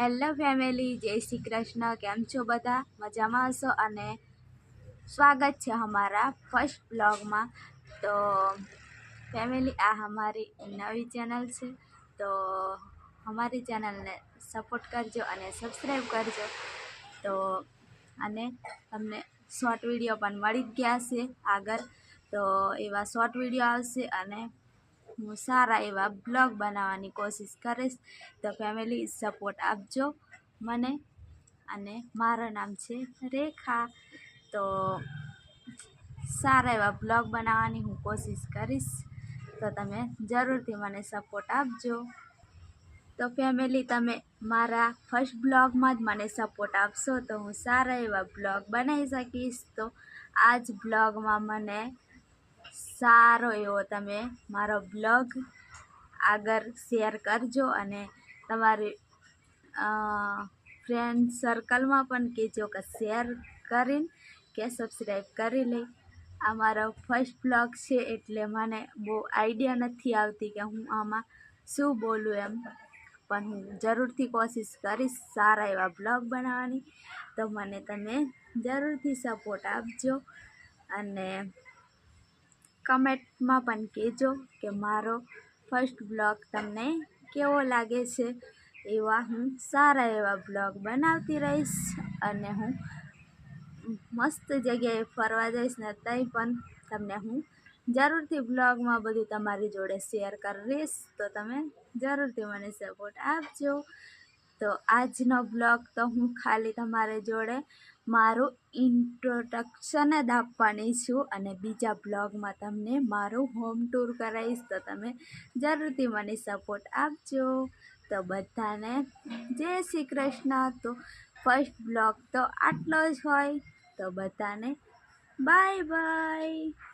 Hello family, જય શ્રી કૃષ્ણ. કેમ છો બધા? મજામાં હશો? અને સ્વાગત છે અમારા ફર્સ્ટ બ્લોગમાં તો ફેમિલી, આ અમારી નવી ચેનલ છે. તો અમારી ચેનલને સપોર્ટ કરજો અને સબસ્ક્રાઈબ કરજો. તો અને તમને શોર્ટ વીડિયો પણ મળી જ ગયા છે આગળ. તો એવા શોર્ટ વીડિયો આવશે અને હું સારા એવા બ્લોગ બનાવવાની કોશિશ કરીશ. તો ફેમિલી સપોર્ટ આપજો મને અને મારું નામ છે રેખા. તો સારા એવા બ્લોગ બનાવવાની હું કોશિશ કરીશ. તો તમે જરૂરથી મને સપોર્ટ આપજો. તો ફેમિલી તમે મારા ફર્સ્ટ બ્લોગમાં જ મને સપોર્ટ આપશો તો હું સારા એવા બ્લોગ બનાવી શકીશ. તો આ જ બ્લોગમાં મને સારો એવો તમે મારો બ્લોગ આગળ શેર કરજો અને તમારી ફ્રેન્ડ સર્કલમાં પણ કહેજો કે શેર કરીને કે સબસ્ક્રાઈબ કરી લે. આ મારો ફર્સ્ટ બ્લોગ છે એટલે મને બહુ આઈડિયા નથી આવતી કે હું આમાં શું બોલું એમ. પણ હું જરૂરથી કોશિશ કરીશ સારા એવા બ્લોગ બનાવવાની. તો મને તમે જરૂરથી સપોર્ટ આપજો અને કમેન્ટમાં પણ કહેજો કે મારો ફર્સ્ટ બ્લોગ તમને કેવો લાગે છે એવા હું સારા એવા બ્લોગ બનાવતી રહીશ અને હું મસ્ત જગ્યાએ ફરવા જઈશ ને ત્યાં પણ તમને હું જરૂરથી બ્લોગમાં બધું તમારી જોડે શેર કરીશ. તો તમે જરૂરથી મને સપોર્ટ આપજો. તો આજનો બ્લોગ તો હું ખાલી તમારી જોડે મારું ઇન્ટ્રોડક્શન જ આપવાની છું અને બીજા બ્લોગમાં તમને મારું હોમ ટૂર કરાવીશ. તો તમે જરૂરથી મને સપોર્ટ આપજો. તો બધાને જય શ્રી કૃષ્ણ. તો ફર્સ્ટ બ્લોગ તો આટલો જ હોય. તો બધાને બાય બાય